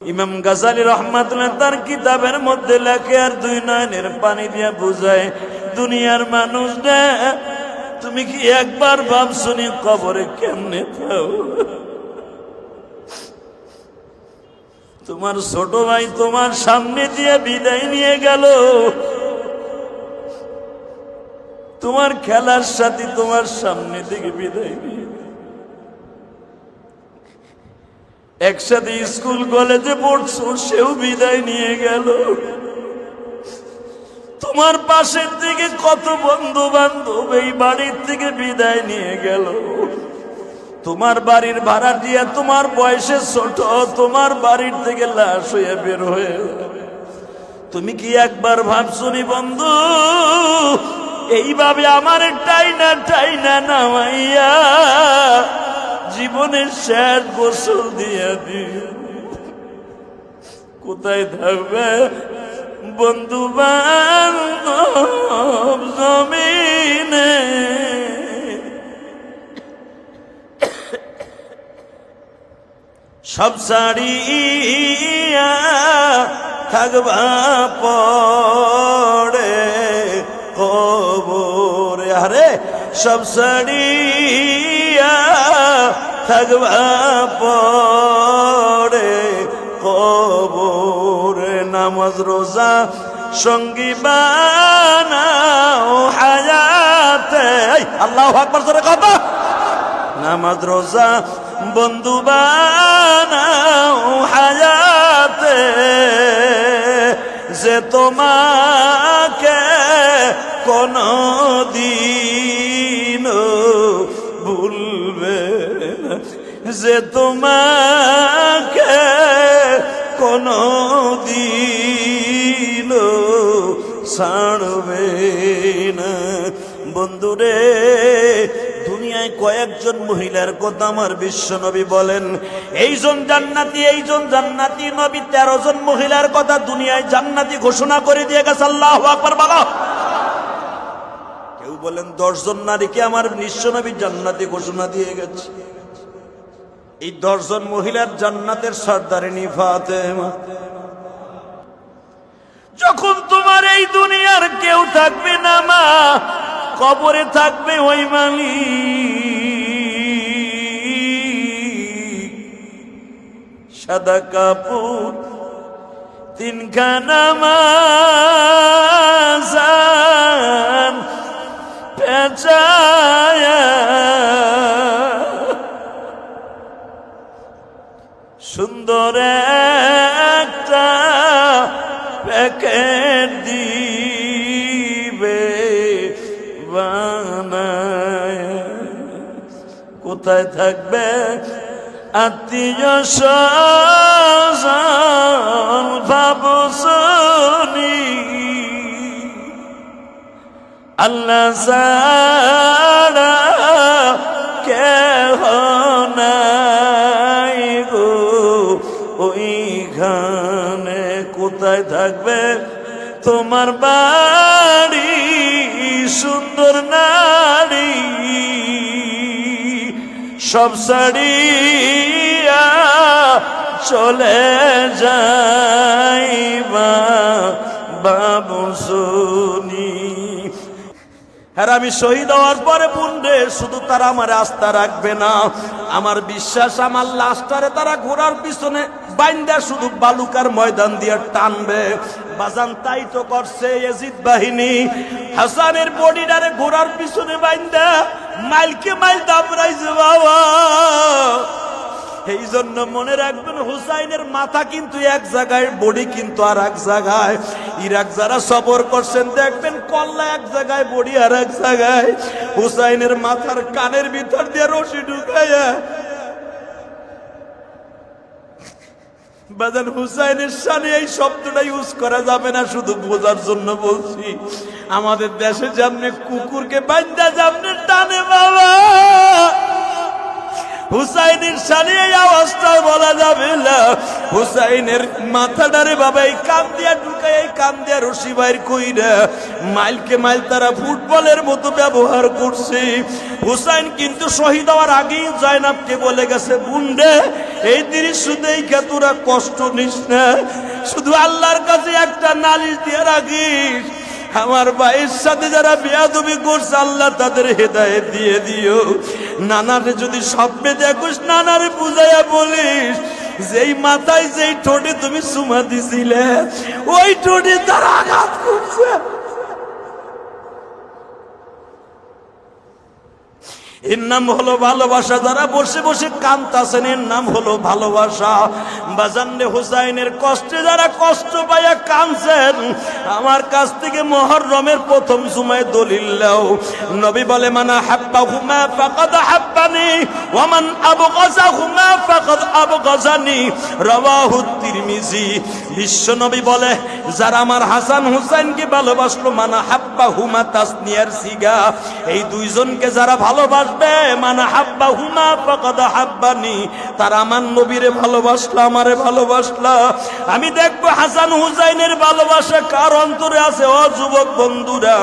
ইমাম গাজালি রহমাতুল্লাহ তার কিতাবের মধ্যে লেখে, আর দুই নয়নের পানি দিয়ে বুঝায়, দুনিয়ার মানুষ রে, তুমি কি একবার ভাবছনি কবরে কেমনে থাও? তোমার ছোট ভাই তোমার সামনে দিয়ে বিদায় নিয়ে গেল। তোমার খেলার সাথে তোমার সামনে থেকে বিদায় নিয়ে গেল। একসাথে স্কুল, কলেজে পড়ছো, সেও বিদায় নিয়ে গেল তোমার পাশের থেকে কত বন্ধু বান্ধব এই বাড়ির থেকে বিদায় নিয়ে গেল তোমার বাড়ির ভাড়া দিয়ে তোমার বয়সে ছোট, তোমার বাড়ির থেকে লাশ হয়ে বের হয়ে। তুমি কি একবার ভাবছনি বন্ধু, এইভাবে আমার টাইনা টাইনা নামাইয়া জীবনের শেষ গোসল দিয়ে দিও কোথায় থাকবে বন্ধু জমিনে? সব সারিয়া থাকবা পড়ে কবরে। আরে, সব সারিয়া থাকবা পড়ে কবরে নামাজ রোজা, সঙ্গী বানাও হায়াতে। আল্লাহ আকবর জোরে কথা নামাজ রোজা বন্ধু বানাও হায়াতে। যে তোমাকে কোন যে তোমাকে কোন দিন ছাড়বে না। বন্ধুরে, দুনিয়ায় কয়েকজন মহিলার কথা আমার বিশ্ব নবী বলেন। এইজন জান্নাতি এইজন জান্নাতি, নবী তেরো জন মহিলার কথা দুনিয়ায় জান্নাতি ঘোষণা করে দিয়ে গেছে। আল্লাহ আকবার, বলো। কেউ বলেন দশজন নারীকে আমার বিশ্ব নবী জান্নাতি ঘোষণা দিয়ে গেছে। এই দশজন মহিলার জান্নাতের সর্দারিনী ফাতেমা। যখন তোমার এই দুনিয়ার কেউ থাকবে না মা, কবরে থাকবে ওই মালিক। সাদা কাপড়, তিনখানা মাজান, পেঁচায়া সুন্দর একটা প্যাকেট দিবে কোথায় থাকবে আত্মীয় ভাবসনি? আল্লাহ তোমার বাড়ি, সুন্দর নারী। সব সারিয়া চলে যাইবা, বাবু শুনি। হ্যাঁ আমি শহীদ হওয়ার পরে পুন্ডে শুধু তারা আমার আস্থা রাখবে না। আমার বিশ্বাস, আমার লাস্টারে তারা ঘোড়ার পিছনে বাইন্দা, শুধু বালুকার ময়দান দিয়ে টানবে। বাজান তাই তো করছে এজিদ বাহিনী। হাসানের বডিটারে ঘোড়ার পিছনে বাইন্দা মাইলকে মাইল দাবড়াইছে বাবা। এই জন্য মনে রাখবেন হুসাইনের মাথা কিন্তু এক জায়গায়, বডি কিন্তু আর এক জায়গায়। ইরাক যারা সফর করছেন, দেখবেন কল্লা এক জায়গায়, বডি আর এক জায়গায়। হুসাইনের মাথার কানের ভিতর দিয়ে রশি ঢুকাইয়া বাজান হুসাইনের সানে এই শব্দটা ইউজ করা যাবে না, শুধু বোঝার জন্য বলছি। আমাদের দেশে যেমনি কুকুরকে বাইন্দা, যেমনি টানে বাবা। হুসাইনের সানি এই আওয়াজটা বলা যাবে না। হুসাইনের মাথাটারে বাবা এই কান দিয়া ঢুকায়, এই কান দিয়া রশি বাইর কইরা মাইলকে মাইল তারা ফুটবলের মতো ব্যবহার করছে। হুসাইন কিন্তু শহীদ হওয়ার আগেই জয়নাবকে বলে গেছে বুন্ডে এই দৃশ্য দেখে তোরা কষ্ট নিস না। শুধু আল্লাহর কাছে একটা নালিশ দিয়ে রাখিস আমার ভাইয়ের সাথে যারা বেয়াদবি করছে, আল্লাহ তাদের হেদায় দিয়ে দিও। নানারে যদি স্বপ্নে দেখোস, নানারে বুঝাইয়া বলিস, যেই মাথায় যেই ঠোঁটে তুমি সুমা দিছিলে, ওই ঠোঁটে তারা আঘাত করছে এর নাম হলো ভালোবাসা। যারা বসে বসে কান্তাছেন এর নাম হলো ভালোবাসা। বাজান্নে হুসাইনের কষ্টে যারা কষ্ট পাইয়া কানছেন আমার কাছ থেকে মহররমের প্রথম সময় দলিল নাও। নবী বলে, মানা হাব্বা হুমা ফাকাদ হাব্বানি ওয়ামান আবগাজা হুমা ফাকাদ আবগাজানি। রাওয়াহু তিরমিজি। বিশ্ব নবী বলে, যারা আমার হাসান হুসাইনকে ভালোবাসলো, মানা হাব্বা হুমা তাসনিয়ার সিগা। এই দুইজনকে যারা ভালোবাসবে মানা হাব্বা হুমা ফাকাদ হাব্বানি। তারা আমার নবীরে ভালোবাসলা, আমারে ভালোবাসলা। আমি দেখব হাসান হুসাইনের ভালোবাসা কার অন্তরে আছে? ও যুবক বন্ধুরা,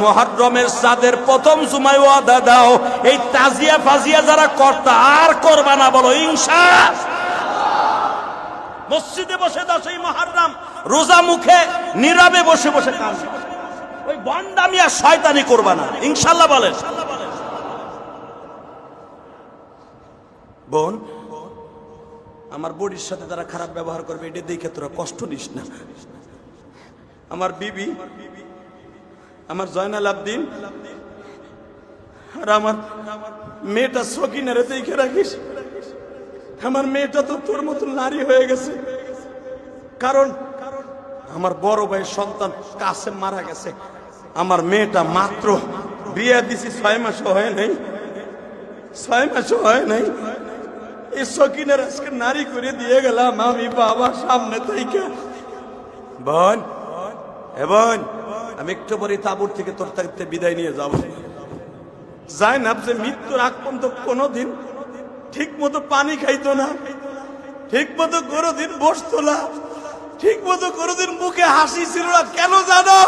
মহরমের সাদের প্রথম সময় ওয়াদা দাও। এই তাজিয়া ফাজিয়া যারা কর্তা, আর করবা না বলো, ইনশা মসজিদে বসে দাও সেই মহারাম, রোজা মুখে নীরবে বসে বসে কাজ। ওই বন্ডামি আর শয়তানি করবা না ইনশাল্লাহ বলেন। বোন, আমার বডির সাথে তারা খারাপ ব্যবহার করবে, এটা দেখে তোরা কষ্ট নিস না। আমার বিবি, আমার জয়নাল আবদিন, আর আমার মেয়েটা সকিনারে দেখে রাখিস। আমার মেয়েটা তো তোর মতো নারী হয়ে গেছে। কারণ আমার বড় ভাইয়ের সন্তান কাসেম মারা গেছে। আমার মেয়েটা মাত্র বিয়ে দিছি ছয় মাস হয় নাই। ছয় মাস হয় নাই। এই সকিনের আজকে নারী করে দিয়ে গেলাম আমি বাবা সামনে থেকে বোন এ বোন আমি একটু পরে তাবুর থেকে তোর থাকতে বিদায় নিয়ে যাব যায় না যে মৃত্যুর আগ পর্যন্ত কোনোদিন ঠিক মতো পানি খাইতো না ঠিক মতো কোনোদিন বসতো না ঠিক মতো কোনোদিন মুখে হাসি ছিল না কেন জানো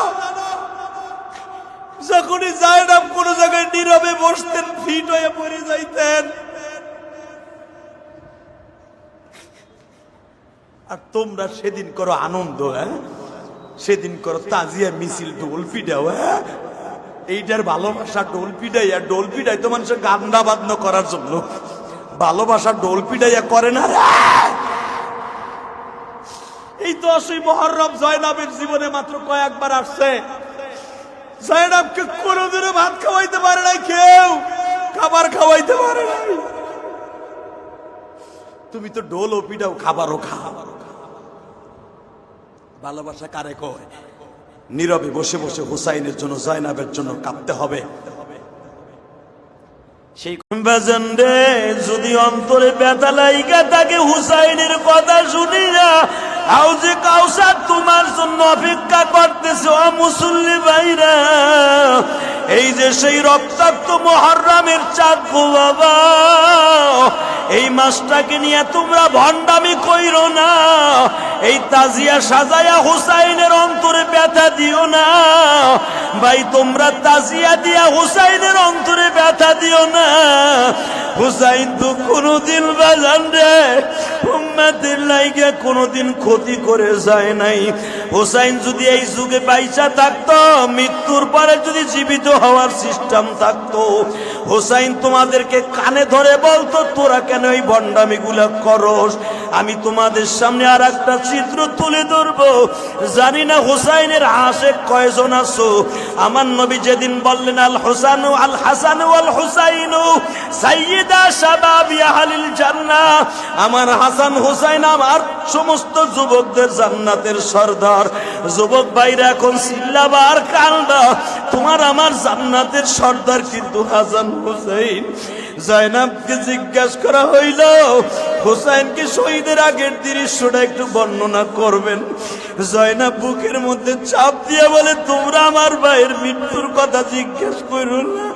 যখনই যায় না কোনো জায়গায় নীরবে বসতেন ফিট হয়ে পড়ে যাইতেন আর তোমরা সেদিন করো আনন্দ হ্যাঁ? সেদিন করো তাজিয়া মিছিল, ঢোল পিটাও হ্যাঁ? এইটার ভালোবাসা ডোল পিটাইয়া ডোল পিটাই তো মানুষের গান্দা বাদ্য করার জন্য। ভালোবাসা ডোল পিটাইয়া করে না এই তো সেই মহরম, জয়নাবের জীবনে মাত্র কয়েকবার আসছে। জয়নাবকে কোনোদিনও ভাত খাওয়াইতে পারে নাই কেউ, খাবার খাওয়াইতে পারে নাই। তুমি তো ডোল ও পিটাও, খাবারও খাও। ভালোবাসা কারে কয়? নীরবে বসে বসে হুসাইনের জন্য জয়নাবের জন্য কাঁদতে হবে। সেই রে, যদি অন্তরে তাকে হুসাইনের কথা শুনি না। হাউজে কাউসার তোমার জন্য অপেক্ষা করতেছে, ও মুসল্লি ভাইরা। এই যে সেই রক্তাক্ত মহরমের গো বাবা, এই মাসটাকে নিয়ে তোমরা ভণ্ডামি কইরো না। এই তাজিয়া সাজায়া হুসাইনের অন্তরে ব্যথা দিও না। ভাই, তোমরা তাজিয়া দিয়া হুসাইনের অন্তরে ব্যথা দিও না। হুসাইন তো কোনোদিন বাজান রে উম্মাদের লাইগে কোনোদিন ক্ষতি করে যায় নাই। হুসাইন যদি এই যুগে বাইচা থাকতো, মৃত্যুর পরে যদি জীবিত হওয়ার সিস্টেম থাকতো, হুসাইন তোমাদেরকে কানে ধরে বলতো, তোরা কেন এই বন্ডামি গুলা করস? আমি তোমাদের সামনে আর একটা চিত্র তুলে ধরবো। জানি না হুসাইনের হাসে কয়জন আছো। আমার নবী যেদিন বললেন আল হোসানু আল হাসানু আল হুসাইনু সাইয়্যিদা শাবাবি আহলিল জান্নাহ, আমার হাসান হুসাইন আমার সমস্ত যুবকদের জান্নাতের সর্দার। যুবক ভাইরা, এখন সিল্লাবার কান্দা তোমার আমার জান্নাতের সর্দার কিন্তু হাসান হুসাইন। জয়নাবকে জিজ্ঞাসা করা হইল, হুসাইনকে শহীদের আগের দৃশ্যটা একটু বর্ণনা করবেন? জয়নাব বুকের মধ্যে চাপ দিয়ে বলে, তোমরা আমার ভাইয়ের মৃত্যুর কথা জিজ্ঞেস করো না।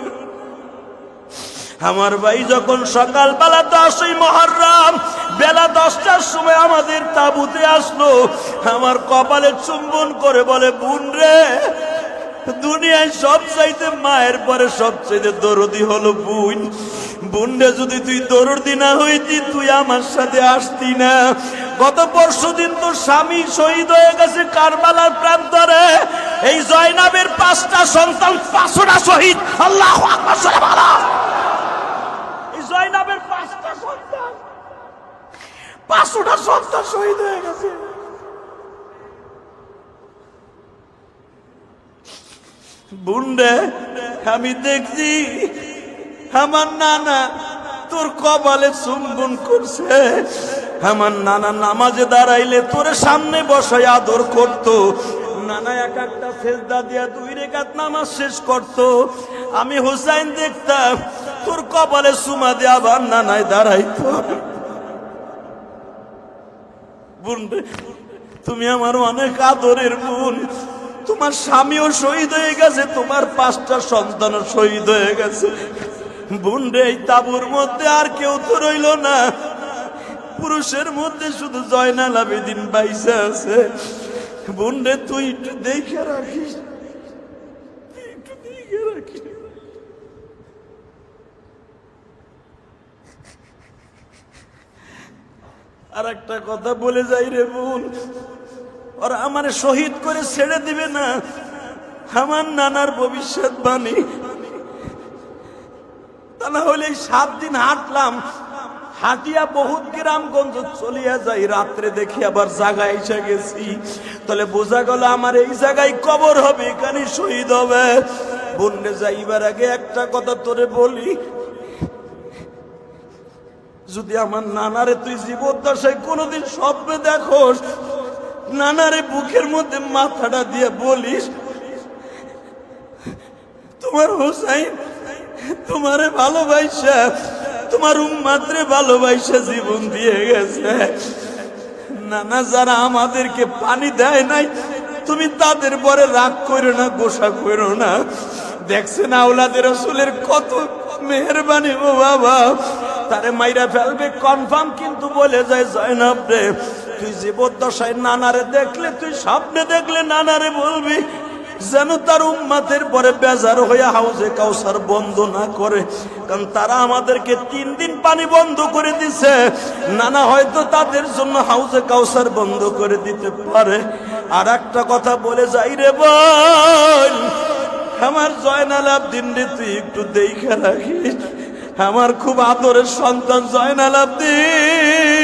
আমার ভাই যখন সকালবেলা দশই মহরম, বেলা দশটার সময় আমাদের তাবুতে আসলো, আমার কপালে চুম্বন করে বলে, বোন রে, দুনিয়ায় সব চাইতে মায়ের পরে সবচাইতে দরদি হলো বোন। বোনরে যদি তুই দরদি না হইতি, তুই আমার সাথে আসতি না। গত পরশু দিন তো স্বামী শহীদ হয়ে গেছে কারবালার প্রান্তরে। এই জয়নাবের পাঁচটা সন্তান পাঁচটা শহীদ। আল্লাহ আকবার জোরে বলো। এই জয়নাবের পাঁচটা সন্তান পাঁচটা সন্তান শহীদ হয়ে গেছে। বুন্ডে, আমি দেখছি আমার নানা তোর কপালে চুম্বন করছে। আমার নানা নামাজে দাঁড়াইলে তোর সামনে বসায় আদর করত। নানা এক একটা সেজদা দিয়া দুই রেখাত নামাজ শেষ করত। আমি হুসাইন দেখতাম তোর কপালে সুমা দিয়ে আবার নানায় দাঁড়াইতো। বোন তুমি আমার অনেক আদরের বোন। তোমার স্বামীও শহীদ হয়ে গেছে, তোমার পাঁচটা সন্তানও শহীদ হয়ে গেছে। বোন রে, এই তাবুর মধ্যে আর কেউ তো রইল না। পুরুষের মধ্যে শুধু জয়নাল আবেদিন বাইসে আছে। বোন রে, তুই একটু দেখে রাখিস। একটু দেখে রাখিস। আর একটা কথা বলে যাই রে বোন। ওরা আমার শহীদ করে ছেড়ে দিবে না। আমার নানার ভবিষ্যৎ বাণী। তা না হলে সাত দিন হাঁটলাম। হাঁটিয়া বহুত গ্রামগঞ্জ চলিয়া যাই। রাত্রে দেখি আবার জায়গায় এসে গেছি। তাহলে বোঝা গেল আমার এই জায়গায় কবর হবে এখানে শহীদ হবে। বন্যে যাইবার আগে একটা কথা তোরে বলি। যদি আমার নানারে তুই জীবদ্দশায় কোনোদিন স্বপ্নে দেখোস, নানারে বুকের মধ্যে মাথাটা দিয়ে বলিস, তোমার হোসাইন তোমারে ভালোবাসা, তোমার উম্মাত্রে ভালোবাসা জীবন দিয়ে গেছে। নানা যারা আমাদেরকে পানি দেয় নাই, তুমি তাদের পরে রাগ করো না, গোসা করো না। দেখছেন আওলাদের রসুলের কত মেহরবানি ও বাবা। তারে মাইরা ফেলবে কনফার্ম কিন্তু বলে যায় জয়নব রে। তুই জীবদ্দশায় নানারে দেখলে, তুই স্বপ্নে দেখলে নানারে বলবি, যেন তার উম্মাতের পরে বেজার হয়ে হাউজে কাউসার বন্ধ না করে। কারণ তারা আমাদেরকে তিন দিন পানি বন্ধ করে দিছে। নানা হয়তো তাদের জন্য হাউজে কাউসার বন্ধ করে দিতে পারে। আর একটা কথা বলে যাই রে বল আমার জয়নাল আবদিন রে, তুই একটু দেখে রাখিস। আমার খুব আদরের সন্তান জয়নাল আবদিন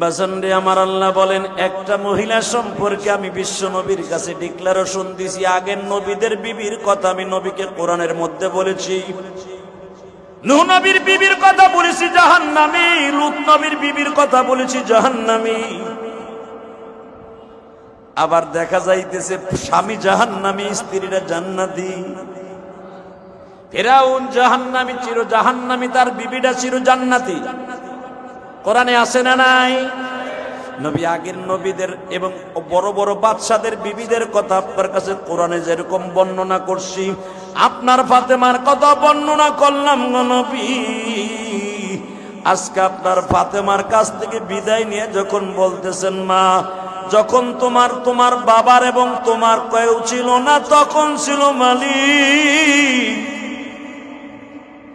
বাসন্ডে আমার আল্লাহ বলেন, একটা মহিলা সম্পর্কে আমি বিশ্ব নবীর কাছে ডিক্লারেশন দিছি। আগের নবীদের বিবির কথা আমি নবীকে কোরআনের মধ্যে বলেছি। বিবির কথা বলেছি, জাহান্নামী। লুত নবীর বিবির কথা বলেছি, জাহান্নামী। আবার দেখা যাইতেছে, স্বামী জাহান্নামী, স্ত্রীরা জান্নাতি। ফেরাউন জাহান্নামী চির জাহান্নামী, তার বিবিটা চির জান্নাতি। কোরআনে আছে না নাই? নবী আগের নবীদের এবং বড় বড় বাদশাদের বিবিদের কথা আপনার কাছে কোরআনে যেরকম বর্ণনা করছি, আপনার ফাতেমার কথা বর্ণনা করলাম নবী। আজকে আপনার ফাতেমার কাছ থেকে বিদায় নিয়ে যখন বলতেছেন মা, যখন তোমার তোমার বাবার এবং তোমার কেউ ছিল না, তখন ছিল মালিক।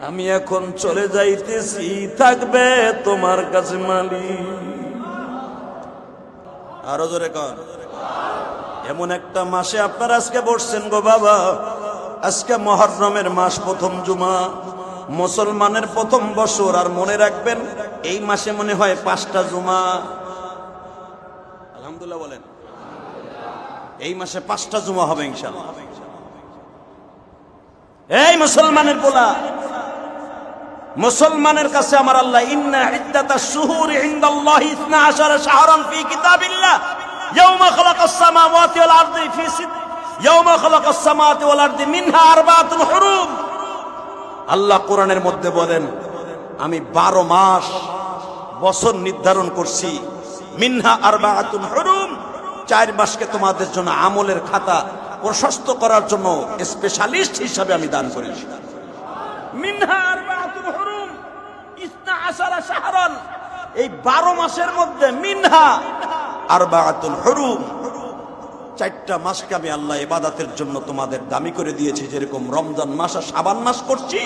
আমি এখন চলে যাইতেছি, থাকবে তোমার কাছে মালিক। আরও জোরে কর এমন একটা মাসে আপনার আজকে বসছেন গো বাবা। আজকে মহরমের মাস, প্রথম জুমা। মুসলমানের প্রথম বছর, আর মনে রাখবেন, এই মাসে মনে হয় পাঁচটা জুমা। আলহামদুলিল্লাহ বলেন। এই মাসে পাঁচটা জুমা হবে ইনশাল্লাহ এই মুসলমানের বলা মুসলমানের কাছে আমার আল্লাহ, ইন্না ইদ্দাতা শুহুর ইনদাল্লাহি 12 শাহরান ফি কিতাবিল্লাহ। ইয়াওমা খালাকাস সামাওয়াতি ওয়াল আরদি ফি সিদ ইয়াওমা খালাকাস সামাওয়াতি ওয়াল আরদি মিনহা আরবাতুল হুরুম। আল্লাহ কোরআনের মধ্যে বলেন, আমি 12 মাস বছর নির্ধারণ করছি, মিনহা আরবাতুল হুরুম। চার মাসকে তোমাদের জন্য আমলের খাতা প্রশস্ত করার জন্য স্পেশালিস্ট হিসাবে আমি দান করেছি। মিনহা হুরুম এই বারো মাসের মধ্যে মিনহা আরবাআতুল হুরুম। চারটা মাসকে আমি আল্লাহ ইবাদাতের জন্য তোমাদের দামি করে দিয়েছি, যেরকম রমজান মাস আর সাবান মাস করছি,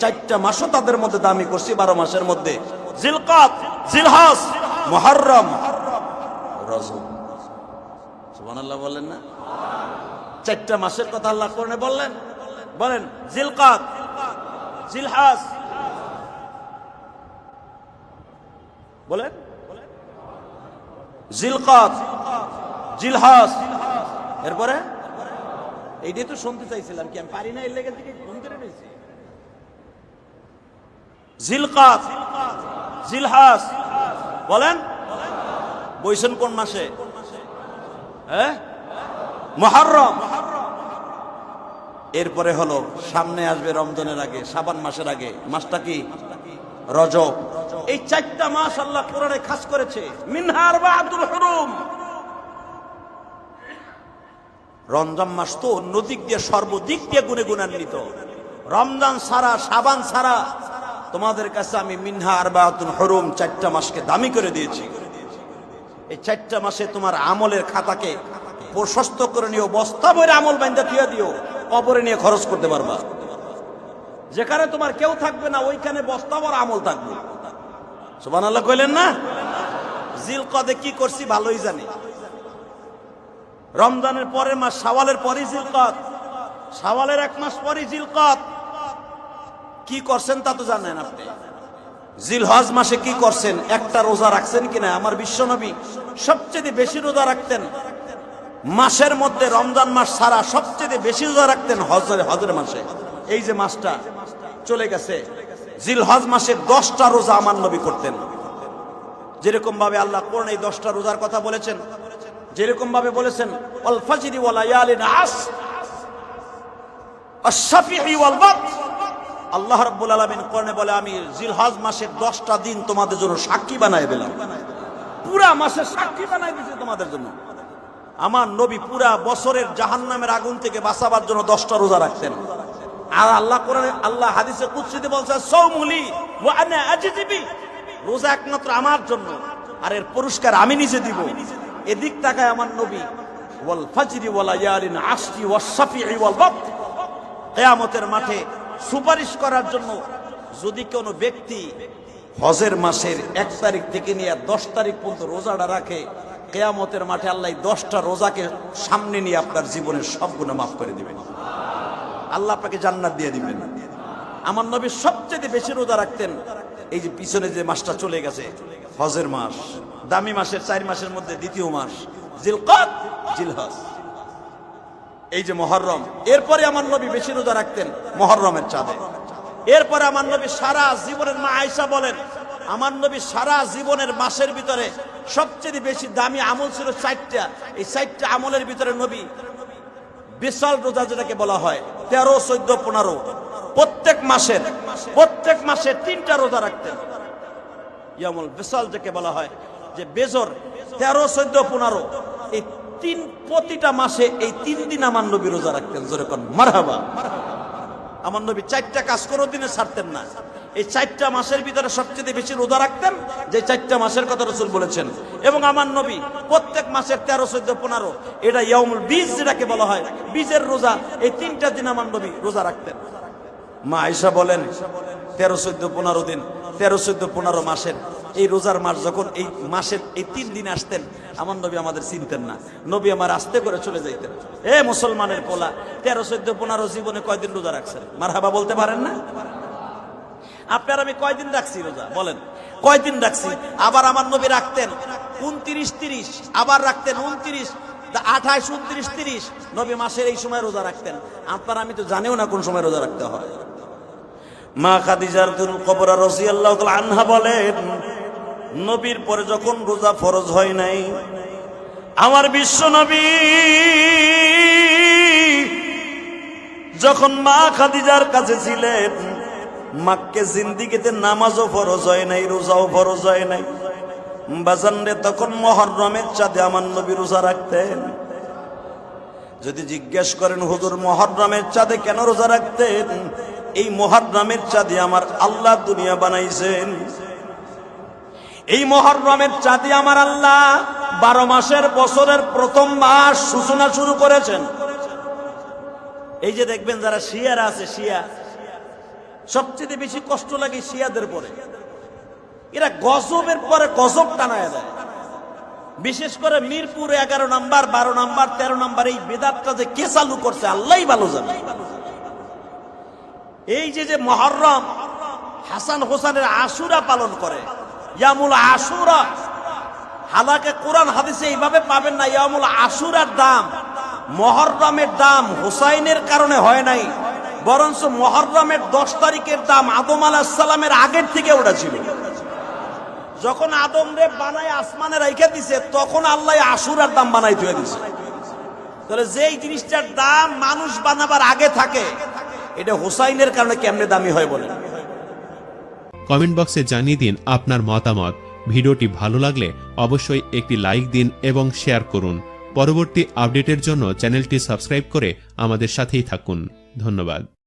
চারটা মাসও তাদের মধ্যে দামি করছি, বারো মাসের মধ্যে। জিলকাত, জিলহাস, মুহররম, রজব। সুবহানাল্লাহ বলেন না? চারটা মাসের কথা আল্লাহ কোরআনে বললেন? বলেন, জিলকাত, জিলহাস বলেন। জিলকাত, জিলহাস। এরপরে? এইটাই তো শুনতে চাইছিলাম কি, আমি পারি না এর লেগে থেকে ঘুম করে নিয়েছি জিলকাত, জিলহাস। বলেন। বইছেন কোন মাসে? মহরম। এরপরে হলো, সামনে আসবে রমজানের আগে সাবান মাসের আগে। মাসটা কি? রজব। এই চারটা মাস আল্লাহ কোরআনে খাস করেছে। মিনহার বা আব্দুল হরুম। রমজান মাস তো অন্য দিক দিয়ে সর্বদিক দিয়ে গুনে গুণান্বিত। রমজান সারা সাবান সারা। তোমাদের কাছে আমি মিনহা আর বাহাতুল হরুম চারটা মাসকে দামি করে দিয়েছি। এই চারটা মাসে তোমার আমলের খাতাকে প্রশস্ত করে নিও, বস্তা ভরে আমল বাইন্দা থিয়া দিও, কবরে নিয়ে খরচ করতে পারবা। যেখানে তোমার কেউ থাকবে না, ওইখানে বস্তা ভরা আমল থাকবে। সুবান আল্লাহ কইলেন না? জিল কদে কি করছি ভালোই জানি। রমজানের পরের মাস সাওয়ালের পরই জিলকত সাওয়ালের এক মাস পরই জিলকত কি করছেন তা তো জানেন আপনি। জিলহজ মাসে কি করছেন? একটা রোজা রাখছেন কিনা? আমার বিশ্বনবী সবচেয়ে বেশি রোজা রাখতেন। মাসের মধ্যে রমজান মাস সারা সবচেয়ে বেশি রোজা রাখতেন হজরে হজের মাসে। এই যে মাসটা চলে গেছে। জিলহজ মাসে দশটা রোজা আমার নবী করতেন। যেরকম ভাবে আল্লাহ কোরআন এই দশটা রোজার কথা বলেছেন, যেরকম ভাবে বলেছেন আল্লাহ রাব্বুল আলামিন কোরআনে বলে, আমি জিলহজ মাসের 10টা দিন তোমাদের জন্য সাক্ষী বানায় দিলাম। পুরা মাসের সাক্ষী বানায় দিয়েছে তোমাদের জন্য। আমার নবী পুরা বছরের জাহান্নামের আগুন থেকে বাঁচাবার জন্য 10টা রোজা রাখতেন। আর আল্লাহ কোরআনে, আল্লাহ হাদিসে কুদসিতে বলছে সৌমুলি ওয়া আনা আজিবি রোজা একমাত্র আমার জন্য, আর এর পুরস্কার আমি নিজে দিব। এদিক তাকায় আমার নবী, ওয়াল ফাজরি ওয়াল ইয়ালিন আশরি ওয়াস শাফিঈ ওয়াল বাত কিয়ামতের মাঠে সুপারিশ করার জন্য যদি কোনো ব্যক্তি হজের মাসের এক তারিখ থেকে নিয়ে দশ তারিখ পর্যন্ত রোজাটা রাখে, কেয়ামতের মাঠে আল্লাহ দশটা রোজাকে সামনে নিয়ে আপনার জীবনের সব গুণা মাফ করে দিবেন। আল্লাহ আপনাকে জান্নাত দিয়ে দিবেন। আমার নবী সবচেয়ে বেশি রোজা রাখতেন। এই যে পিছনে যে মাসটা চলে গেছে, হজের মাস, দামি মাসের চার মাসের মধ্যে দ্বিতীয় মাস জিলহজ। এই যে মহরম, এরপরে আমার নবী বেশি রোজা রাখতেন মহরমের চাঁদে। এরপরে আমার নবী সারা জীবনের মা আয়সা বলেন, আমার নবী সারা জীবনের মাসের ভিতরে সবচেয়ে বেশি দামি আমল ছিল চারটা। এই চারটা আমলের ভিতরে নবী বিশাল রোজা যেটাকে বলা হয়, তেরো, চোদ্দ, পনেরো। প্রত্যেক মাসের, প্রত্যেক মাসে তিনটা রোজা রাখতেন। ইয়ামল বিশাল যাকে বলা হয়, যে বেজর, তেরো, চোদ্দ, পনেরো, এই তিন, প্রতিটা মাসে এই তিন দিন আমার নবী রোজা রাখতেন। যেরকম মারহাবা। আমার নবী চারটা কাজ কোনো দিনে ছাড়তেন না। এই চারটা মাসের ভিতরে সবচেয়ে বেশি রোজা রাখতেন, যে চারটা মাসের কথা রসুল বলেছেন। এবং আমার নবী প্রত্যেক মাসের তেরো, চোদ্দ, পনেরো, এটা ইয়ামুল বীজ যেটাকে বলা হয়, বীজের রোজা, এই তিনটা দিন আমার নবী রোজা রাখতেন। মা আয়সা বলেন, তেরো, চোদ্দ, পনেরো দিন, তেরো, চোদ্দ, পনেরো মাসের এই রোজার মাস যখন এই মাসের এই তিন দিন আসতেন, আমার নবী আমাদের চিনতেন না। নবী আমার আস্তে করে চলে যাইতেন। এ মুসলমানের পোলা, তেরো, চোদ্দ, পনেরো জীবনে কয়দিন রোজা রাখছেন? মার হাবা বলতে পারেন না? আপনার আমি কয়দিন রাখছি রোজা? বলেন। কয়দিন রাখছি? আবার আমার নবী রাখতেন উনত্রিশ তিরিশ, আবার রাখতেন উনত্রিশ আঠাইশ উনত্রিশ তিরিশ। নবী মাসের এই সময় রোজা রাখতেন। আপনার আমি তো জানিও না কোন সময় রোজা রাখতে হয়। মা খাদিজার কবরা রসিয়াল্লাহ আনহা বলেন, নবীর পরে যখন রোজা ফরজ হয় নাই, আমার বিশ্ব নবী যখন মা খাদিজার কাছে ছিলেন মাক্কে জিন্দিগিতে নামাজও ফরজ হয় নাই, রোজাও ফরজ হয় নাই। বাজান রে, তখন মহরমের চাঁদে আমার নবী রোজা রাখতেন। যদি জিজ্ঞেস করেন, হুজুর, মহরমের চাঁদে কেন রোজা রাখতেন? এই মহরমের চাঁদে আমার আল্লাহ দুনিয়া বানাইছেন। এই মহরমের চাঁদে আমার আল্লাহ বারো মাসের বছরের প্রথম মাস সূচনা শুরু করেছেন। এই যে দেখবেন, যারা শিয়ারা আছে, শিয়া সবচেয়ে বেশি কষ্ট লাগে শিয়াদের পরে। এরা গজবের পরে গজব টানায় দেয়। বিশেষ করে মিরপুর এগারো নাম্বার, বারো নাম্বার, তেরো নাম্বার, এই বেদাতটা যে কে চালু করছে আল্লাহ ভালো জানে। এই যে যে মহরম, হাসান হোসানের আশুরা পালন করে, ইয়ামুল আশুরা, হালাকে কোরআন হাদিসে এইভাবে পাবেন না, ইয়ামুল আশুরার দাম, মহরমের দাম হুসাইনের কারণে হয় নাই। বরঞ্চ মহরমের দশ তারিখের দাম আদম আলাহিসাল্লামের আগের থেকে ওটা ছিল। যখন আদম রে বানায় আসমানে রেখে দিছে, তখন আল্লাহ আশুরার দাম বানাই তুলে দিছে। তাহলে যেই জিনিসটার দাম মানুষ বানাবার আগে থাকে, এটা হুসাইনের কারণে কেমনে দামি হয় বলে কমেন্ট বক্সে জানিয়ে দিন আপনার মতামত। ভিডিওটি ভালো লাগলে অবশ্যই একটি লাইক দিন এবং শেয়ার করুন। পরবর্তী আপডেটের জন্য চ্যানেলটি সাবস্ক্রাইব করে আমাদের সাথেই থাকুন। ধন্যবাদ।